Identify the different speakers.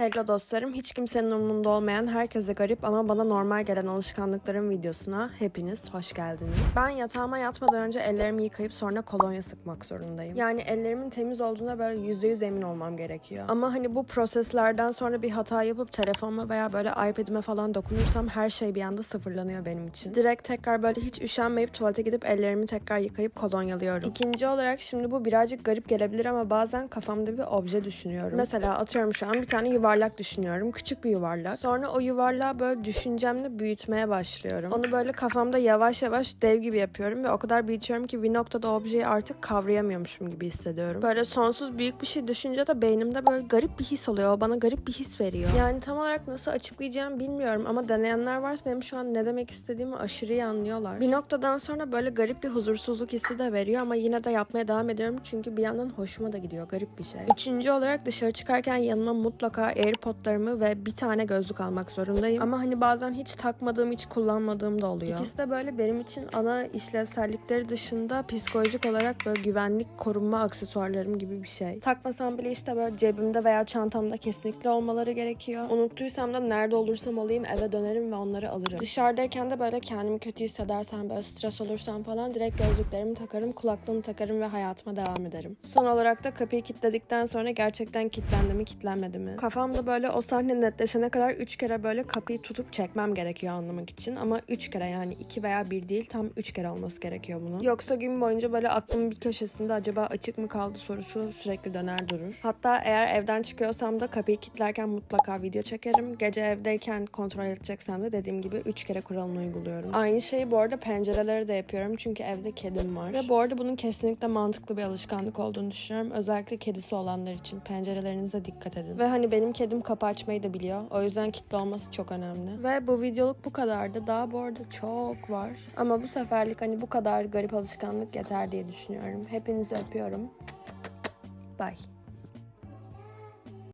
Speaker 1: Hello dostlarım, hiç kimsenin umurunda olmayan, herkese garip ama bana normal gelen alışkanlıkların videosuna hepiniz hoş geldiniz. Ben yatağıma yatmadan önce ellerimi yıkayıp sonra kolonya sıkmak zorundayım. Yani ellerimin temiz olduğuna böyle %100 emin olmam gerekiyor. Ama hani bu proseslerden sonra bir hata yapıp telefonuma veya böyle iPad'ime falan dokunursam her şey bir anda sıfırlanıyor benim için. Direkt tekrar böyle hiç üşenmeyip tuvalete gidip ellerimi tekrar yıkayıp kolonyalıyorum. İkinci olarak şimdi bu birazcık garip gelebilir ama bazen kafamda bir obje düşünüyorum. Mesela atıyorum şu an bir tane yuvarlak düşünüyorum. Küçük bir yuvarlak. Sonra o yuvarlağı böyle düşüncemle büyütmeye başlıyorum. Onu böyle kafamda yavaş yavaş dev gibi yapıyorum ve o kadar büyütüyorum ki bir noktada objeyi artık kavrayamıyormuşum gibi hissediyorum. Böyle sonsuz büyük bir şey düşünce de beynimde böyle garip bir his oluyor. O bana garip bir his veriyor. Yani tam olarak nasıl açıklayacağım bilmiyorum ama deneyenler varsa benim şu an ne demek istediğimi aşırı iyi anlıyorlar. Bir noktadan sonra böyle garip bir huzursuzluk hissi de veriyor ama yine de yapmaya devam ediyorum çünkü bir yandan hoşuma da gidiyor. Garip bir şey. Üçüncü olarak dışarı çıkarken yanıma mutlaka AirPod'larımı ve bir tane gözlük almak zorundayım. Ama hani bazen hiç takmadığım, hiç kullanmadığım da oluyor. İkisi de böyle benim için ana işlevsellikleri dışında psikolojik olarak böyle güvenlik korunma aksesuarlarım gibi bir şey. Takmasam bile işte böyle cebimde veya çantamda kesinlikle olmaları gerekiyor. Unuttuysam da nerede olursam olayım eve dönerim ve onları alırım. Dışarıdayken de böyle kendimi kötü hissedersem, böyle stres olursam falan direkt gözlüklerimi takarım, kulaklığımı takarım ve hayatıma devam ederim. Son olarak da kapıyı kilitledikten sonra gerçekten kilitlendi mi, kilitlenmedi mi? Kafamda böyle o sahne netleşene kadar 3 kere böyle kapıyı tutup çekmem gerekiyor anlamak için. Ama 3 kere yani 2 veya 1 değil tam 3 kere olması gerekiyor bunun. Yoksa gün boyunca böyle aklımın bir köşesinde acaba açık mı kaldı sorusu sürekli döner durur. Hatta eğer evden çıkıyorsam da kapıyı kilitlerken mutlaka video çekerim. Gece evdeyken kontrol edeceksem de dediğim gibi 3 kere kuralını uyguluyorum. Aynı şeyi bu arada pencereleri de yapıyorum çünkü evde kedim var. Ve bu arada bunun kesinlikle mantıklı bir alışkanlık olduğunu düşünüyorum. Özellikle kedisi olanlar için pencerelerinize dikkat edin. Ve hani benim kedim kapı açmayı da biliyor. O yüzden kilitli olması çok önemli. Ve bu videoluk bu kadardı. Daha bu arada çok var. Ama bu seferlik hani bu kadar garip alışkanlık yeter diye düşünüyorum. Hepinizi öpüyorum. Bye.